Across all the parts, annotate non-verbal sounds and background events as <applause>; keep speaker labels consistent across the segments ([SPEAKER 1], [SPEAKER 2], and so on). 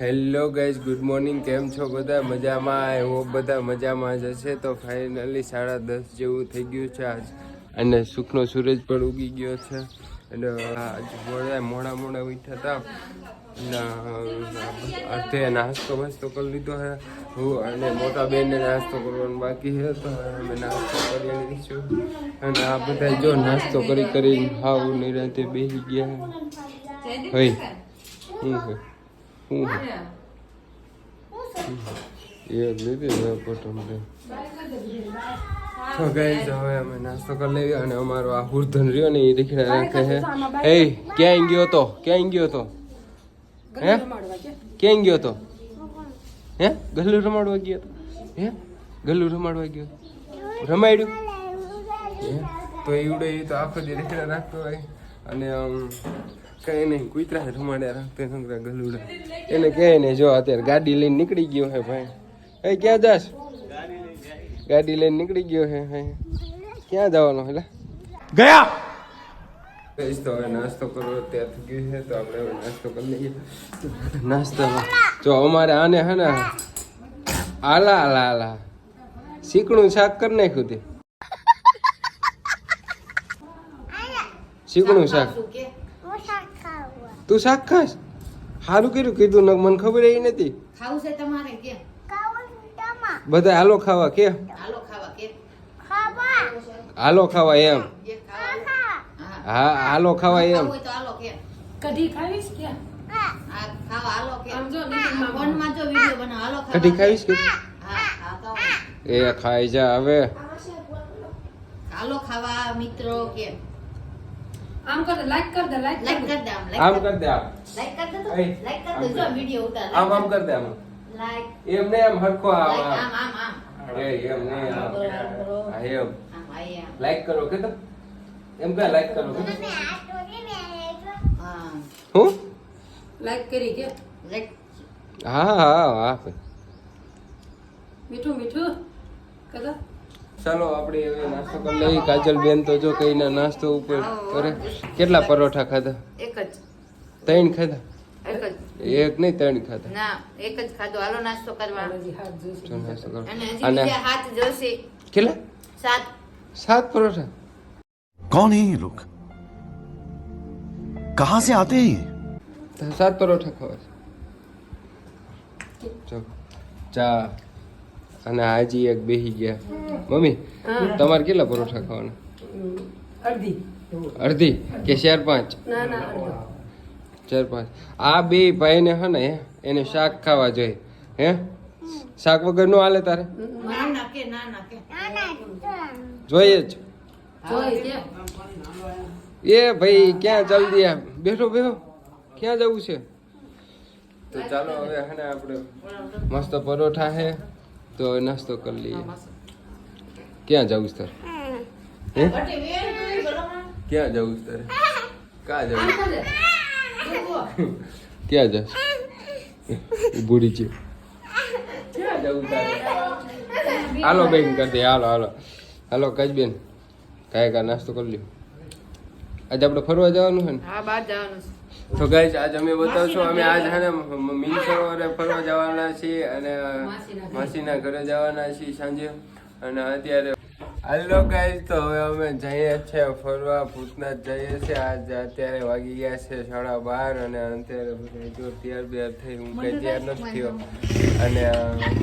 [SPEAKER 1] Hello guys good morning કેમ છો બધા? મજામાં? હું બધા મજામાં જ હશે. તો ફાઇનલી સાડા દસ જેવું થઈ ગયું છે આજ. અને સુખનો સૂરજ પણ ઉગી ગયો છે. અને આજ મોડા મોડા મોડા ઉઠ્યા હતા અડધે નાસ્તો વાસ્તો કરી લીધો હે. હું અને મોટા બેનને નાસ્તો કરવાનો બાકી છે. તો અમે નાસ્તો કરી લઈશું. અને આ બધા જો નાસ્તો કરી કરી હાવ નિરાંતે બેસી ગયા. હોય શું છે છે એ લીધી ને પટમ તો ગાઈઝ હવે અમે નાસ્તો કરી લેવી અને અમારો આ હુરધન રહ્યો ને એ દીકરા રાખે છે એ ક્યાં ગયો તો ક્યાં ગયો તો હે ક્યાં ગયો તો હે ગલ્લુ રમાડવા ગયો હે ગલ્લુ રમાડવા ગયો રમાડ્યું હે? તો એવડે એ તો આખો જે દીકરા રાખતો હોય અને કઈ નહીં કુતરા રમાડ્યા રાખતો ગલુડા. એને કહે ને જો અત્યારે ગાડી લઈને નીકળી ગયો હે ભાઈ. એ ક્યાં જાસ ગાડી લઈને નીકળી ગયો હે ભાઈ. ક્યાં જવાનો એટલે
[SPEAKER 2] ગયા!
[SPEAKER 1] કહીશ તો હવે નાસ્તો કરવો ત્યાં થઈ ગયું છે તો આપણે હવે નાસ્તો કરી લઈએ. નાસ્તામાં જો અમારે આને હે ને આલા આલા આલા. શીકણું શાક કરી નાખ્યું તે. શીકણું શાક. તું શાક ખાસ સારું કર્યું કીધું મન મને ખબર એ નથી.
[SPEAKER 3] ખાવું છે તમારે કે?
[SPEAKER 1] બધા હાલો ખાવા કે?
[SPEAKER 3] હાલો ખાવા કે?
[SPEAKER 1] હાલો ખાવા એમ.
[SPEAKER 3] હા
[SPEAKER 1] હા હાલો ખાવા એમ.
[SPEAKER 3] ખાવું હોય તો હાલો કે.
[SPEAKER 4] કઢી ખાવીશ કે?
[SPEAKER 3] આ ખાવા હાલો કે.
[SPEAKER 4] આમ જો નીતિનમાં
[SPEAKER 3] ફોનમાં જો વિડિયો બનાવ. હાલો ખાવા.
[SPEAKER 1] કઢી ખાવીશ કે?
[SPEAKER 3] હા. હા તો
[SPEAKER 1] એ ખાઈ જા હવે.
[SPEAKER 3] હાલો ખાવા મિત્રો કે.
[SPEAKER 4] આમ કર લાઈક કર દે લાઈક
[SPEAKER 3] લાઈક
[SPEAKER 4] કર દે.
[SPEAKER 3] દે આમ
[SPEAKER 1] આમ કર દે આમ.
[SPEAKER 3] લાઈક કર દે તો લાઈક કર દે. જો વિડિયો ઉતાર.
[SPEAKER 1] આમ આમ કર દે આમ.
[SPEAKER 3] લાઈક
[SPEAKER 1] એમ ને એમ હરખો આમ આમ.
[SPEAKER 3] આમ આમ
[SPEAKER 1] એ એમ આમ.
[SPEAKER 3] આમ
[SPEAKER 1] લાઈક કરો કે તો? એમ કે લાઈક કરો કે
[SPEAKER 3] હા.
[SPEAKER 1] હું?
[SPEAKER 4] લાઈક કરી કે?
[SPEAKER 3] લાઈક
[SPEAKER 1] હા હા હા
[SPEAKER 4] મીઠું મીઠું. કદા
[SPEAKER 1] ચાલો આપણે હવે નાસ્તો કરી લઈએ કાજલ બેન તો જો કઈ ના નાસ્તો ઉપર કરે કેટલા પરોઠા ખાધા
[SPEAKER 3] એક જ
[SPEAKER 1] ત્રણ ખાધા
[SPEAKER 3] એક જ
[SPEAKER 1] એક નહીં ત્રણ ખાધા
[SPEAKER 3] ના એક જ ખાધો હાલો નાસ્તો કરવા
[SPEAKER 4] હજી હાથ જોઈશે
[SPEAKER 1] ચાલો નાસ્તો કરો
[SPEAKER 3] અને હજી
[SPEAKER 1] અને
[SPEAKER 3] બીજા હાથ જોશે
[SPEAKER 1] કેટલા
[SPEAKER 3] સાત
[SPEAKER 1] સાત પરોઠા
[SPEAKER 2] कौन है ये लोग कहां से आते हैं ये?
[SPEAKER 1] તો સાત પરોઠા ખાવા છે ચાલો ચા અને હાજી એક બેહી ગયા. મમ્મી તમારે કેટલા પરોઠા ખાવાના?
[SPEAKER 4] અડધી.
[SPEAKER 1] અડધી? કે ચાર પાંચ?
[SPEAKER 4] ના ના અડધી.
[SPEAKER 1] ચાર પાંચ. આ બે ભાઈને હે ને એને શાક ખાવા જોઈએ. હે? શાક વગર નો હાલે તારે?
[SPEAKER 3] ના ના કે ના ના કે?
[SPEAKER 1] જોઈએ જ એ ભાઈ ક્યાં જલ્દી આ બેઠો બેઠો. ક્યાં જવું છે? તો ચાલો હવે હે ને આપણે મસ્ત પરોઠા હે. તો હવે નાસ્તો કરી લઈએ. ક્યાં જવું સર ક્યાં જવું સર ક્યાં જવું? ક્યાં જશ ભૂરી છે. ક્યાં જવું તારે? હાલો બેન કરી દે. હાલો હાલો. હાલો કજ બેન. કાંઈ કા નાસ્તો કરી લ્યો. આજે આપણે ફરવા જવાનું છે ને?
[SPEAKER 3] હા બહાર જવાનું છે.
[SPEAKER 1] તો ગાઈસ આજ અમે બતાવશું અમે આજ હે ને મીન સરોવરે ફરવા જવાના છીએ અને માસીના ઘરે. જવાના છીએ સાંજે. અને અત્યારે હાલો ગાઈસ તો હવે અમે જઈએ છીએ ફરવા. ભૂતનાથ જઈએ છીએ. આજ અત્યારે વાગી ગયા છે સાડા બાર અને અત્યારે બધા જો તૈયાર બિયાર થઈ હું કઈ તૈયાર નથી થયો. અને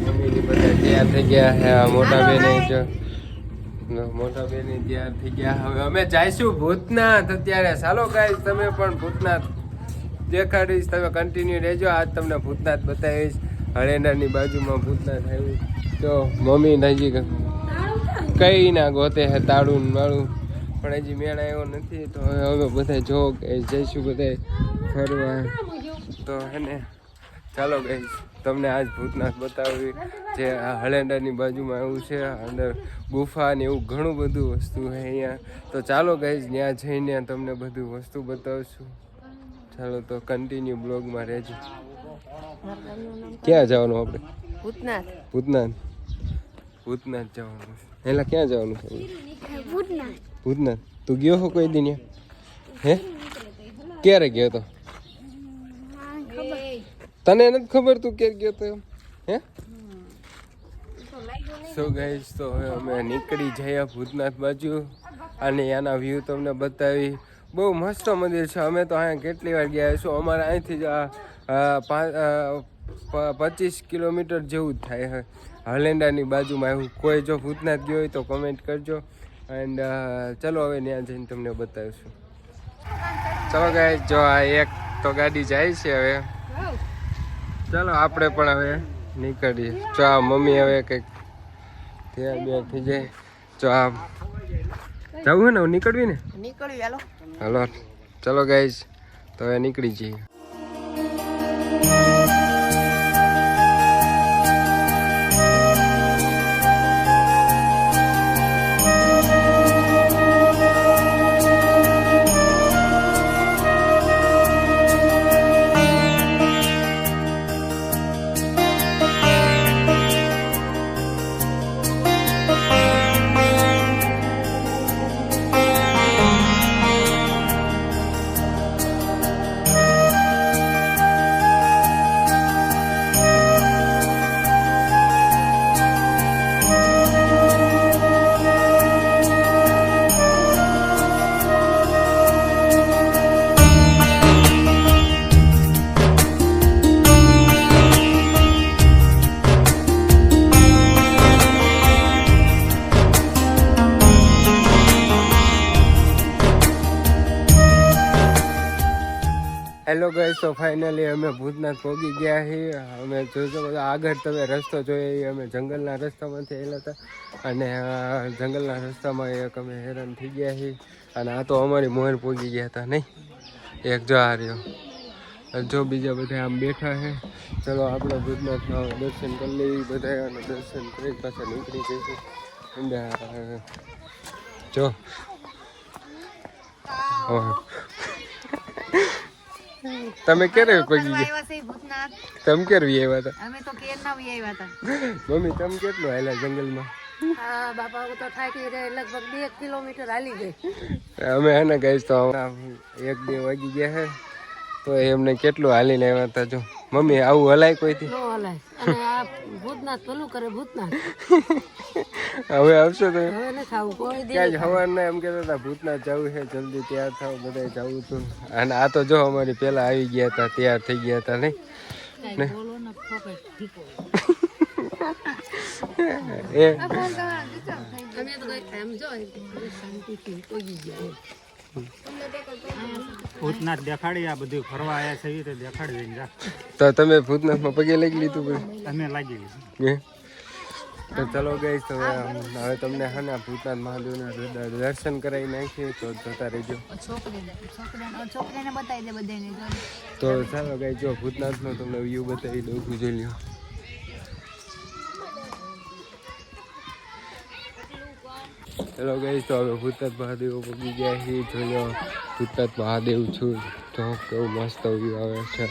[SPEAKER 1] મમ્મીની બધા તૈયાર થઈ ગયા છે. મોટા બેન જો મોટા બેન તૈયાર થઈ ગયા. હવે અમે જઈશું ભૂતનાથ અત્યારે. ચાલો ગાઈસ તમે પણ ભૂતનાથ દેખાડીશ તમે કન્ટિન્યુ રહેજો. આજ તમને ભૂતનાથ બતાવીશ. હરેન્દ્રની બાજુમાં ભૂતનાથ આવ્યું. તો મમ્મી નજીક કઈ ના ગોતે હે તાળું માળું પણ હજી મેળ આવ્યો નથી, તો હવે બધા જો કે જઈશું બધા ફરવા. તો હે ને, ચાલો ગઈ તમને આજ ભૂતનાથ બતાવી જે આ હળેન્ડાની બાજુમાં એવું છે, અંદર ગુફા ને એવું ઘણું બધું વસ્તુ છે અહીંયા. તો ચાલો ગઈ ત્યાં જઈને તમને બધું વસ્તુ બતાવશું. ચાલો તો કન્ટિન્યુ બ્લોગમાં રહેજો. ક્યાં જવાનું આપણે?
[SPEAKER 3] ભૂતનાથ.
[SPEAKER 1] ભૂતનાથ. ભૂતનાથ જવાનું એલા ક્યાં જવાનું છે? ભૂતનાથ. તું ગયો હો કોઈ દિન હે? ક્યારે ગયો તો? તને નથી ખબર તું ક્યારે ગયો તો? હે? સો ગાઈસ તો હવે અમે નીકળી જઈએ ભૂતનાથ બાજુ. અને એના વ્યૂ તમને બતાવી. બહુ મસ્ત મંદિર છે. અમે તો અહીંયા કેટલી વાર ગયા છું અમારે અહીંથી જ પચીસ કિલોમીટર જેવું જ થાય હલેન્ડાની બાજુમાં. એવું કોઈ જો ભૂતનાથ ગયો હોય તો કમેન્ટ કરજો. એન્ડ ચલો હવે ત્યાં જઈને તમને બતાવીશું. ચલો ગાય જો આ એક તો ગાડી જાય છે હવે. ચાલો આપણે પણ હવે નીકળીએ. જો આ મમ્મી હવે કંઈક ત્યાં બે થઈ જાય. જો આ જવું હે ને નીકળવી ને?
[SPEAKER 3] નીકળવી હાલો.
[SPEAKER 1] હાલો ચલો ગાઈઝ તો હવે નીકળી જઈએ. તો ફાઇનલી અમે ભૂતનાથ પહોંચી ગયા છીએ. અમે જોજો આગળ તમે રસ્તો જોઈએ અમે જંગલના રસ્તામાંથી આવેલા હતા. અને જંગલના રસ્તામાં એક અમે હેરાન થઈ ગયા છીએ. અને આ તો અમારી મોર પહોંચી ગયા હતા નહીં? એક જો આ રહ્યો. જો બીજા બધા આમ બેઠા છે. ચલો આપણે ભૂતનાથના દર્શન કરી લઈએ બધા અને દર્શન કરી પાછા નીકળી જઈશું જો. તમે ક્યારે પગી ગયા
[SPEAKER 3] આવ્યા છે ભૂતનાથ.
[SPEAKER 1] તમે ક્યારે વી આવ્યા હતા?
[SPEAKER 3] અમે તો કેર ના આવ્યા હતા.
[SPEAKER 1] મમ્મી તમે કેટલું હાલ્યા જંગલમાં?
[SPEAKER 4] હા બાપા તો થાકી ગઈ લગભગ બે કિલોમીટર હાલી ગઈ.
[SPEAKER 1] અમે હે ને ગઈશ તો એક બે વાગી ગયા હે તો એમને કેટલું હાલીને આવ્યા હતા જો. મમ્મી આવું હલાય કોઈથી?
[SPEAKER 4] હલાય. અને આ ભૂતનાથ કરે ભૂતનાથ.
[SPEAKER 1] હવે આવશે તો
[SPEAKER 4] હવે ન ખાવું કોઈ દે
[SPEAKER 1] ક્યાં જ સવારના એમ કહેતા હતા ભૂતનાથ જવું છે જલ્દી તૈયાર થાવ બધા જવું હતું અને આ તો જો અમારી પહેલા આવી ગયા હતા તૈયાર થઈ ગયા હતા નહીં?
[SPEAKER 4] બોલો ને ફોકટ ઠીકો
[SPEAKER 1] એ.
[SPEAKER 4] અમે તો કઈ એમ જો શાંતિથી પગી ગયા એમ.
[SPEAKER 5] ભૂતનાથ દેખાડી આ બધું ફરવા આવ્યા છે દેખાડી
[SPEAKER 1] તો તમે ભૂતનાથમાં પગે લઈ લીધું
[SPEAKER 5] અમે લાગી
[SPEAKER 1] લીધું? તો ચલો ગઈ તો હવે તમને હા ને ભૂતનાથ મહાદેવના દર્શન કરાવી નાખીએ તો જતા રહેજો. તો ચાલો ગઈ જો ભૂતનાથનો તમને વ્યૂ બતાવી દઉં છું જોઈ લ્યો ચલો ગઈ તો હવે ભૂતનાથ મહાદેવ પગી ગયા છીએ જોઈ લો ભૂતનાથ મહાદેવ છું. તો કેવું મસ્ત વ્યૂ આવે છે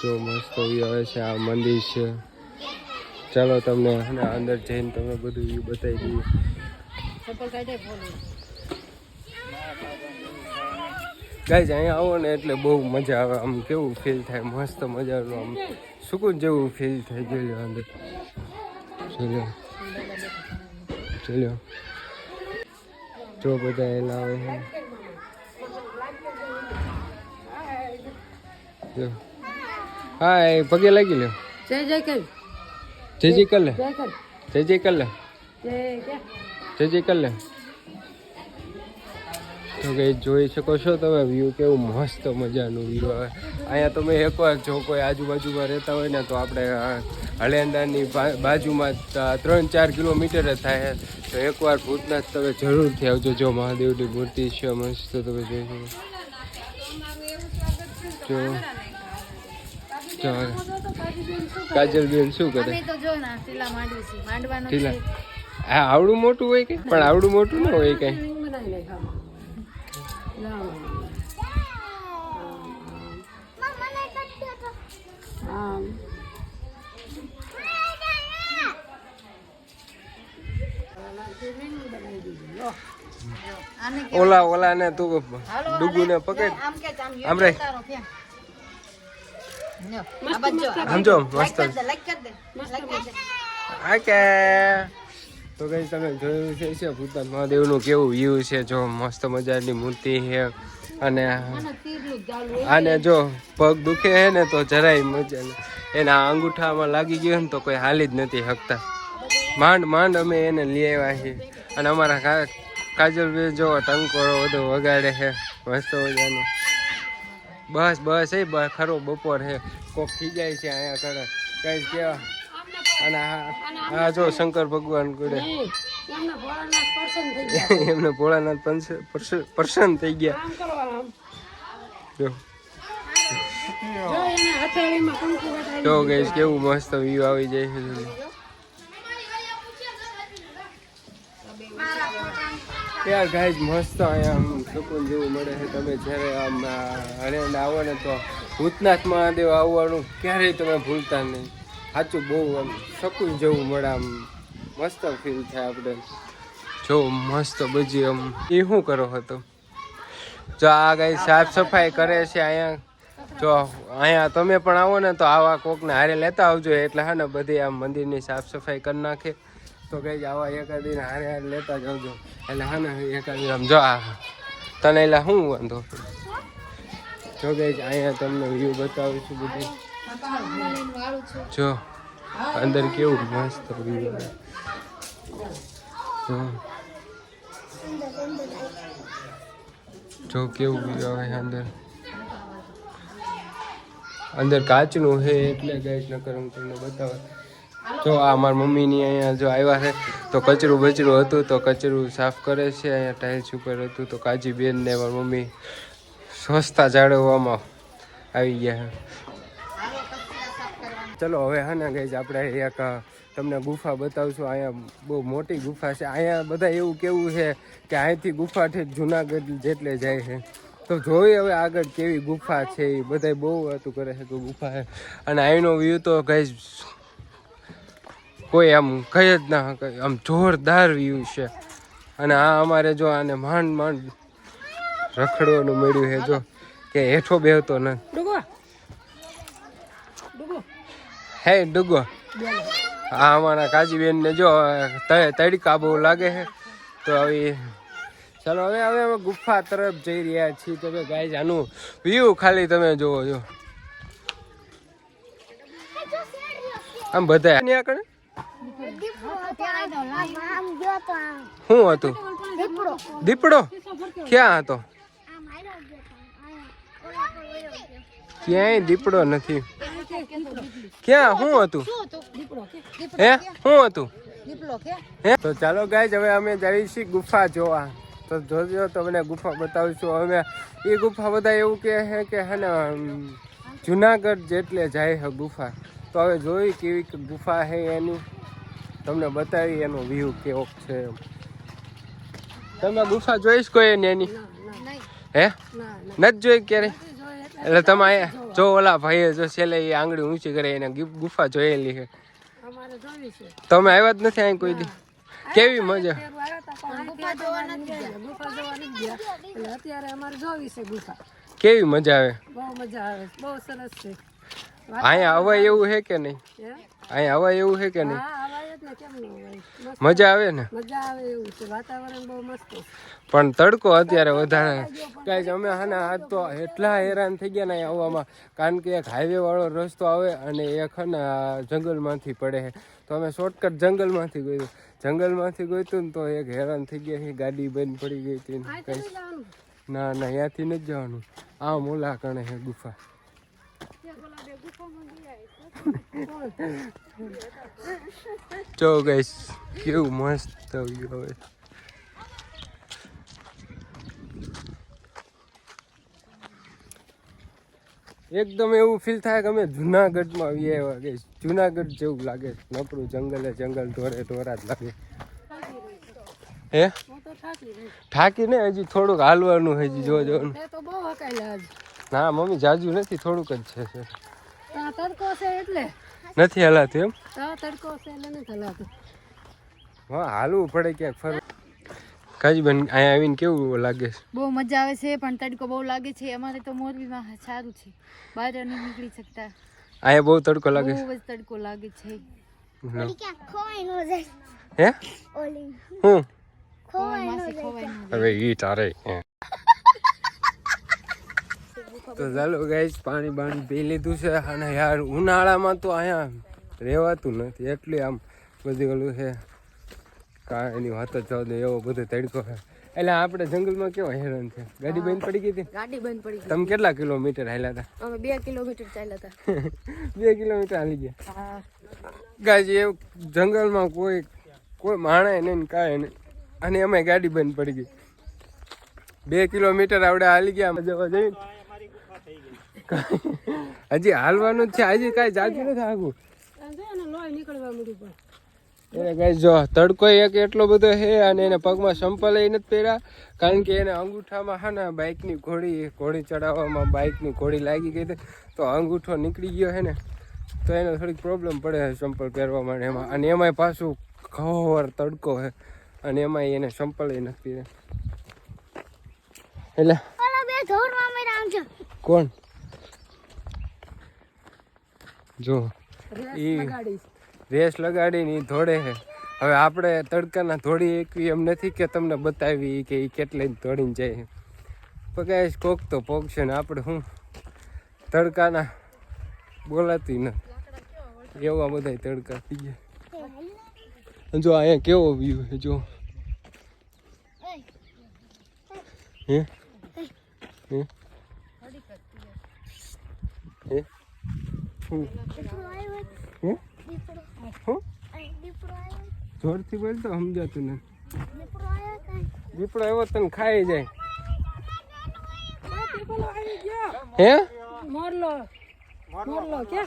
[SPEAKER 1] જો મસ્ત વ્યૂ આવે છે આ મંદિર છે. ચાલો તમને અંદર જઈને તમને બધું વ્યૂ બતાવી દઈએ. ગાઈઝ અહીંયા આવો ને એટલે બહુ મજા આવે. આમ કેવું ફીલ થાય, મસ્ત મજાનું આમ સુકૂન જેવું ફીલ થાય. લો અંદર. ચલો ચલો જો બધા એ આવે છે હા, એ પગે લાગી લ્યો.
[SPEAKER 4] જય જય કર
[SPEAKER 1] જય જય કર લે
[SPEAKER 4] જય કર
[SPEAKER 1] લે
[SPEAKER 4] જય જય
[SPEAKER 1] જય જય કર લે તો કે જોઈ શકો છો તમે વ્યૂ કેવું મસ્ત મજાનું વ્યૂ આવે. અહીંયા તમે એકવાર જો કોઈ આજુબાજુમાં રહેતા હોય ને તો આપણે હલેન્ડાની બાજુમાં ત્રણ ચાર કિલોમીટર જ થાય. તો એકવાર ભૂતનાથ તમે જરૂરથી આવજો. જો મહાદેવની મૂર્તિ છે મસ્ત તમે જોઈ શકો. જો. જો કાજલબેન શું કરે?
[SPEAKER 3] અમે તો જો ના ટીલા માંડવી છે માંડવાનું છે.
[SPEAKER 1] હા આવડું મોટું હોય કે? પણ આવડું મોટું ના હોય કઈ. ઓલા ઓલા ને તું ડુગુ ને પકડ.
[SPEAKER 3] આમ આમ
[SPEAKER 1] આમ રે. સમજો મસ્ત ઓકે તો કઈ તમે જોયું છે છે ભૂતનાથ મહાદેવનું કેવું વ્યૂ છે જો મસ્ત મજાની મૂર્તિ છે. અને આને જો પગ દુખે છે ને તો જરાય મજા. એના અંગૂઠામાં લાગી ગયું ને તો કોઈ હાલી જ નથી શકતા માંડ માંડ અમે એને લઈ આવ્યા છીએ. અને અમારા કાજલ જો ટંકોરો બધો વગાડે છે મસ્ત મજાનો. બસ બસ એ બસ ખરો બપોર હે. કોક જાય છે અહીંયા કરે કઈ કેવા અને હા આ જો શંકર ભગવાન કુડે
[SPEAKER 4] એમના ભોળાનાથ
[SPEAKER 1] પ્રસન્ન થઈ ગયા. <laughs>
[SPEAKER 4] કરો
[SPEAKER 1] જો.
[SPEAKER 4] જો
[SPEAKER 1] ગઈશ કેવું મસ્ત વ્યૂ આવી જાય છે. યાર ગાઈઝ મસ્ત અહીંયા સુકૂન જેવું મળે છે. તમે જ્યારે આમ હરિયાણા આવો ને તો ભૂતનાથ મહાદેવ આવવાનું ક્યારેય તમે ભૂલતા નહીં. સાચું બહુ આમ શકુન જેવું મળે, આમ મસ્ત ફીલ થાય આપણે. જો, મસ્ત બજી આમ એ શું કરો હતો જો, આ ગાઈ સાફ સફાઈ કરે છે અહીંયા. જો, અહીંયા તમે પણ આવો ને તો આવા કોકને હારે લેતા આવજો. એટલે હા ને બધી આમ મંદિરની સાફ સફાઈ કરી નાખે. તો કઈ આવા એકાદીને હારે હારે લેતા જ એટલે હા ને એકાદી આમ જો આ તને એટલે શું વાંધો? જો ગઈ અહીંયા તમને વ્યૂ બતાવું છું બધું. જો, અંદર કેવું મસ્ત વ્યૂ જો. જો કેવું વ્યૂ આવે અંદર. અંદર કાચનું છે એટલે ગેસ નકર હું તમને બતાવવા જો આ મારા મમ્મીની અહીંયા જો આવ્યા છે, તો કચરું બચરું હતું, તો કચરું સાફ કરે છે, અહીંયા ટાઇલ્સ ઉપર હતું, તો કાજી બેન ને મારા મમ્મી સ્વચ્છતા જાળવવામાં આવી ગયા ચલો, હવે હા ને ગઈ આપણે એક તમને ગુફા બતાવશું. અહીંયા બહુ મોટી ગુફા છે. અહીંયા બધા એવું કેવું છે કે અહીંથી ગુફાથી જુનાગઢ જેટલે જાય છે. તો જોઈએ હવે આગળ કેવી ગુફા છે, એ બધા બહુ વાતું કરે છે કે ગુફા અને અહીંનો વ્યૂ તો કઈ કોઈ આમ કહી જ ના આમ જોરદાર વ્યૂ છે. અને આ અમારે જો આને માંડ માંડ રખડવાનું મળ્યું છે જો કે હેઠો બેહતો ન. હે ડુગો આ અમારા કાજીબેન ને જો તડકા બહુ લાગે છે. તો હવે ચાલો હવે હવે અમે ગુફા તરફ જઈ રહ્યા છીએ. તમે ગાય આનું વ્યૂ ખાલી તમે જોવો જો. આમ બધા. ત્યાં આગળ? શું હતું? દીપડો? ક્યાં હતો? ક્યાંય દીપડો નથી. ક્યાં? શું હતું? હે? શું હતું? તો ચાલો ગાય હવે અમે જઈએ છીએ ગુફા જોવા. તો જોજો, તમને ગુફા બતાવીશું. અમે એ ગુફા બધા એવું કહે છે કે હે ને જુનાગઢ જેટલે જાય છે ગુફા. તો હવે જોઈ કેવી ગુફા છે એની. તમને બતાવી એનો વ્યૂ કેવો છે એમ. તમે ગુફા જોઈશ કોઈ એની એની? હે? નથી જોઈ ક્યારે? એટલે તમે અહીંયા જો ઓલા ભાઈએ જો છેલ્લે એ આંગળી ઊંચી કરે એને ગુફા જોયેલી છે.
[SPEAKER 4] અમારે જોવી છે.
[SPEAKER 1] તમે આવ્યા જ નથી અહીં કોઈ દી? કેવી મજા?
[SPEAKER 4] ગુફા જોવા નથી ગયા. ગુફા જોવા નથી ગયા. એટલે અત્યારે અમારે જોવી છે ગુફા.
[SPEAKER 1] કેવી મજા આવે?
[SPEAKER 4] બહુ મજા આવે. બહુ સરસ છે.
[SPEAKER 1] અહીંયા અવાય એવું છે કે નહીં? અહીંયા અવાય એવું છે કે નહીં? મજા આવે ને?
[SPEAKER 4] મજા આવે એવું છે. વાતાવરણ બહુ મસ્ત
[SPEAKER 1] પણ તડકો અત્યારે વધારે. કાંઈ અમે હાને આજ તો એટલા હેરાન થઈ ગયા ને અહીંયા આવવામાં. કારણ કે એક હાઈવે વાળો રસ્તો આવે અને એક હે ને જંગલમાંથી પડે છે. તો અમે શોર્ટકટ જંગલમાંથી ગયું જંગલમાંથી ગયું હતું ને તો એક હેરાન થઈ ગયા છે. ગાડી બંધ પડી ગઈ હતી ને કંઈ. ના ના અહીંયાથી નથી જવાનું. આ મોલા કણે છે ગુફા. જો ગઈશ કેવું મસ્ત view હવે એકદમ એવું ફીલ થાય કે અમે જુનાગઢમાં આવીએ એવા કે જુનાગઢ જેવું લાગે. નકરું જંગલે જંગલ ઢોરે ઢોરા જ લાગે. હે?
[SPEAKER 4] થાકી
[SPEAKER 1] ને હજી થોડુંક હાલવાનું હજી જો જોવાનું ના મમ્મી જાજુ નથી થોડુંક જ છે.
[SPEAKER 4] તડકો છે એટલે.
[SPEAKER 1] નથી હલાતું એમ?
[SPEAKER 4] આ તડકો છે એટલે નથી હલાતું.
[SPEAKER 1] હા હાલવું પડે ક્યાંક ફર કાજીબેન અહીંયા આવીને કેવું લાગે છે?
[SPEAKER 3] બહુ મજા આવે છે પણ તડકો બહુ લાગે છે. અમારે તો મોરબીમાં સારું છે. બહાર નહીં નીકળી શકતા.
[SPEAKER 1] અહીંયા બહુ તડકો લાગે છે?
[SPEAKER 3] બહુ જ તડકો લાગે છે.
[SPEAKER 1] હે?
[SPEAKER 6] ઓલી.
[SPEAKER 1] હું? હવે ઈ તારે. તો ચાલો ગાઈશ પાણી બાણી પી લીધું છે અને યાર ઉનાળામાં તો અહીંયા રહેવાતું નથી. એટલી આમ બધી ઓલું છે. કાંઈ એની વાત જ જવા દે એવો બધો તડકો છે. એટલે આપણે જંગલમાં કેવા હેરાન છે? ગાડી બંધ પડી ગઈ હતી?
[SPEAKER 4] ગાડી બંધ પડી ગઈ
[SPEAKER 1] તમે કેટલા કિલોમીટર હાલ્યા હતા?
[SPEAKER 4] અમે બે કિલોમીટર ચાલ્યા હતા. <laughs>
[SPEAKER 1] બે કિલોમીટર હાલી ગયા. ગાજી એવું જંગલમાં કોઈ કોઈ માણે નહીં કાંઈ નહીં. અને અમે ગાડી બંધ પડી ગઈ. બે કિલોમીટર આપણે હાલી ગયા. જવા જઈ હજી હાલવાનું છે. હજી કાંઈ જાજુ નથી આગું. એને કાંઈ જો તડકો એક એટલો બધો છે અને એને પગમાં સંપલ નથી પહેર્યા. કારણ કે એને અંગૂઠામાં હા ને બાઇકની ઘોડી ઘોડી ચડાવવામાં બાઇકની ઘોડી લાગી ગઈ તો અંગૂઠો નીકળી ગયો છે ને તો એને થોડીક પ્રોબ્લેમ પડે છે સંપલ પહેરવા માટે એમાં. અને એમાંય પાછું ઘોર તડકો છે. અને એમાંય એને સંપલ નથી પહેર્યા. એટલે કોણ? જો એ રેસ લગાડીને એ દોડે છે હવે આપણે તડકાના દોડી એકવી એમ નથી કે તમને બતાવી કે એ કેટલે દોડીને જાય પગાય કોક તો પોગશે ને આપણે શું તડકાના બોલાતી નથી એવા બધા તડકા થઈ ગયા. જો અહીંયા કેવો વ્યૂ છે જો. હે? હે? હે? હું?
[SPEAKER 6] આવ્યો
[SPEAKER 1] જોરથી બોલ તો સમજાતું ને.
[SPEAKER 6] દીપડો
[SPEAKER 1] એવો તને ખાઈ જાય. હે?
[SPEAKER 4] મોરલો. મોરલો કે?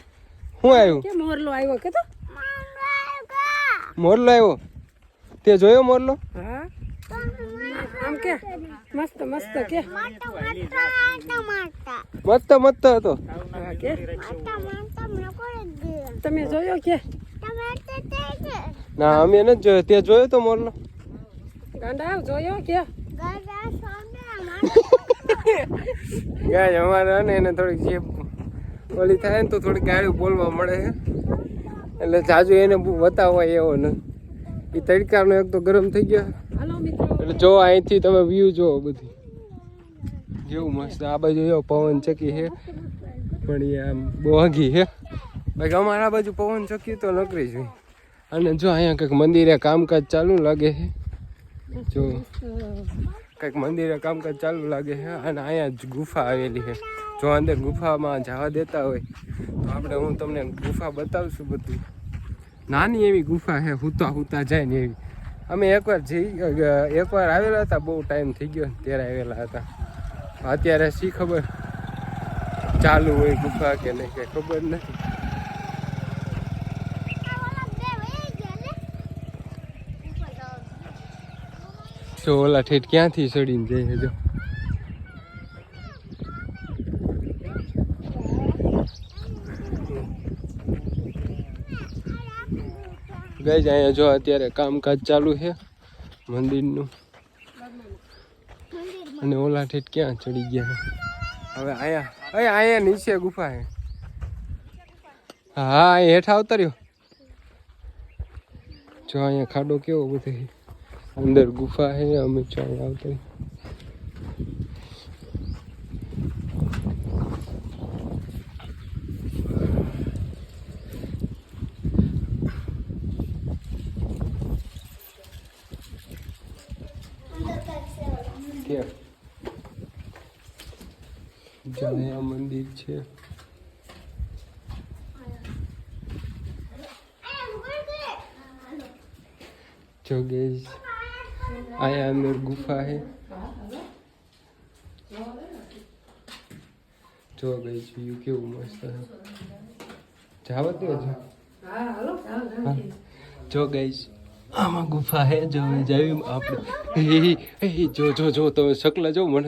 [SPEAKER 1] શું આવ્યું?
[SPEAKER 4] કે મોરલો આવ્યો કે તો?
[SPEAKER 1] મોરલો આવ્યો? તે જોયો મોરલો?
[SPEAKER 4] હા? આમ કે? મસ્ત મસ્ત કે?
[SPEAKER 1] મસ્ત મસ્ત હતો.
[SPEAKER 4] કે? તમે જોયો કે?
[SPEAKER 1] ના અમે નથી જોયો. તે જોયો તો મોરલો?
[SPEAKER 4] ગાંડા જોયો કે?
[SPEAKER 1] ગાય અમારે ને એને થોડીક જે ઓલી થાય ને તો થોડીક ગાયું બોલવા મળે છે એટલે જાજુ એને બહુ બતાવવા એવો ને એ તડકાનો એક તો ગરમ થઈ ગયો.
[SPEAKER 4] હાલો મિત્રો.
[SPEAKER 1] એટલે જો અહીંથી તમે વ્યૂ જો બધી. જેવું મસ્ત. આ બાજુ એવો પવન ચકી છે. પણ એ આમ બોગી છે. ભાઈ અમારા બાજુ પવન ચકી તો નકરી જોઈ. અને જો અહીંયા કંઈક મંદિરે કામકાજ ચાલુ લાગે છે. જો કંઈક મંદિરે કામકાજ ચાલુ લાગે છે અને અહીંયા જ ગુફા આવેલી છે. જો અંદર ગુફામાં જવા દેતા હોય તો આપણે હું તમને ગુફા બતાવશું બધું. નાની એવી ગુફા છે. હુતા હુતા જાય ને એવી. અમે એકવાર જઈ એકવાર આવેલા હતા, બહુ ટાઈમ થઈ ગયો ત્યારે આવેલા હતા. અત્યારે શી ખબર? ચાલુ હોય ગુફા કે નહીં કે ખબર નથી. તો ઓલા ઠેઠ ક્યાંથી ચડીને જઈએ જો. ગઈ અહીંયા જો અત્યારે કામકાજ ચાલુ છે મંદિરનું. અને ઓલા ઠેઠ ક્યાં ચડી ગયા? હવે અહીંયા અહીંયા અહીંયા નીચે ગુફા છે હા અહીં હેઠ આવતર્યો જો અહીંયા ખાડો કેવો બધો અંદર ગુફા છે અમે જો અહીંયા ક્યાં જો અહીંયા મંદિર છે જો ગેસ અહીંયા અંદર ગુફા છે જો ગઈ વ્યૂ કેવું મસ્ત છે જાવ દે જો હા. આમાં ગુફા હે જો જાવી આપણે જો જો જો તમે શકલા જો મને